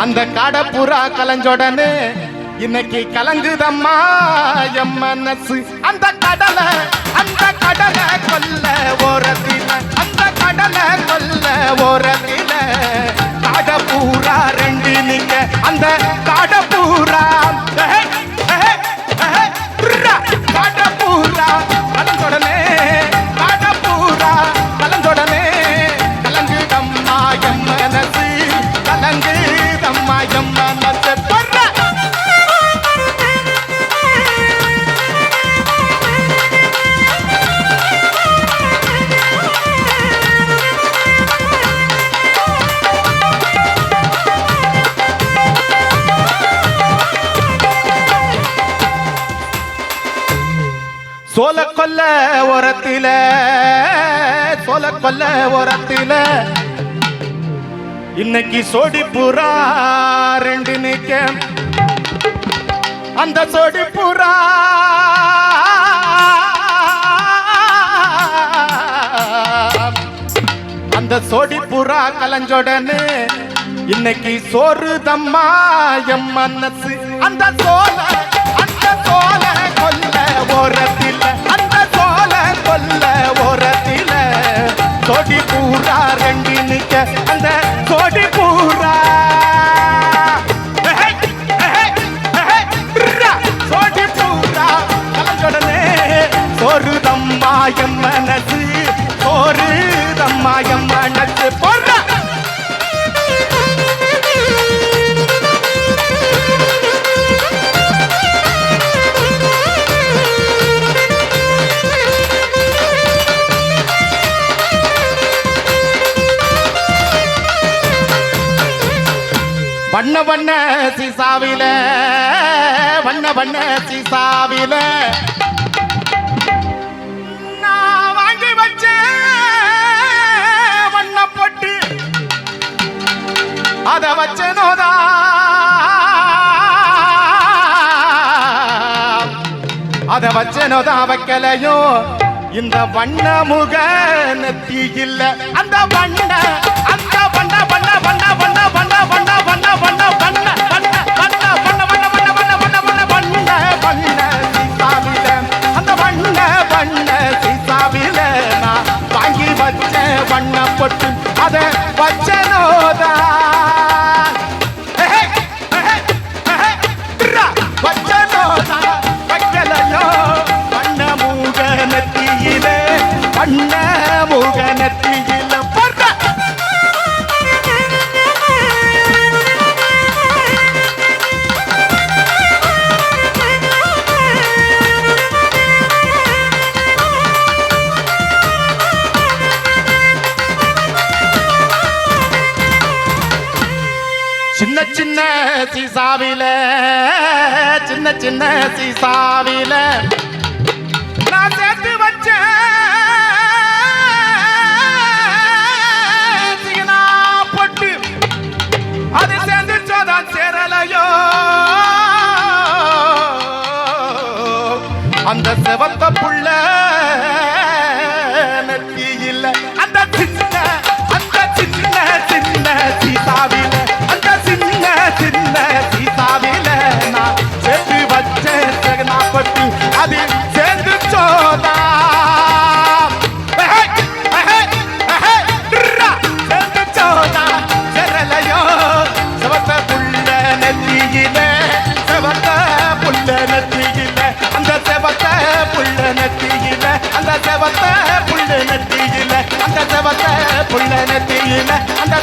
அந்த காடப்புறா கலைஞ்சோடனே இன்னைக்கு கலங்குதம்மா எம் மனசு. அந்த கடலை அந்த கடலை கொல்ல ஓரத்தில. அந்த கடலை கொல்ல ஓரத்தில. பூரா ரெண்டு நீங்க அந்த காடப்பூரா பூரா சோல கொல்ல உரத்தில சோல கொல்ல உரத்தில இன்னைக்கு சோடி புறா ரெண்டு நிக்க அந்த சோடி புறா அந்த சோடி புறா கலஞ்சொடனே இன்னைக்கு சோறு தம்மா எம் மனசு. அந்த சோலை அந்த சோலை கொல்ல ஓரத்தில் அந்த சோழ கொல்ல ஓரத்தில். தொடி பூரா ரெண்டு நிக்க அந்த தொடி பூரா. தொடி பூரா. கலஞ்சொடனே ஒரு தம்மாயம் மனசு ஒரு தம்மாயம் மனசு வண்ண வண்ண சீசாவில வண்ண வண்ண சீசாவில. நான் வாங்கி வச்ச வண்ண பொட்டு. அத வச்சனோதா அத வச்சனோதா வைக்கலையோ இந்த வண்ண முக நெத்தி இல்ல அந்த வண்ண அந்த வண்ண வண்ண பொட்டு அத வச்சனோதா. பண்ண முகனத்தியிலே பண்ண முகனத்தியிலே சீசாவில சின்ன சின்ன சீசாவில. நான் சேர்த்து வச்ச சீனா பொட்டு அது சேர்ந்துச்சோதான் சேரலையோ. அந்த செவத்த புள்ள நெத்தி இல்லை செவத்த புள்ள நெத்தியில அந்த செவத்த புள்ள நெத்தியில அந்த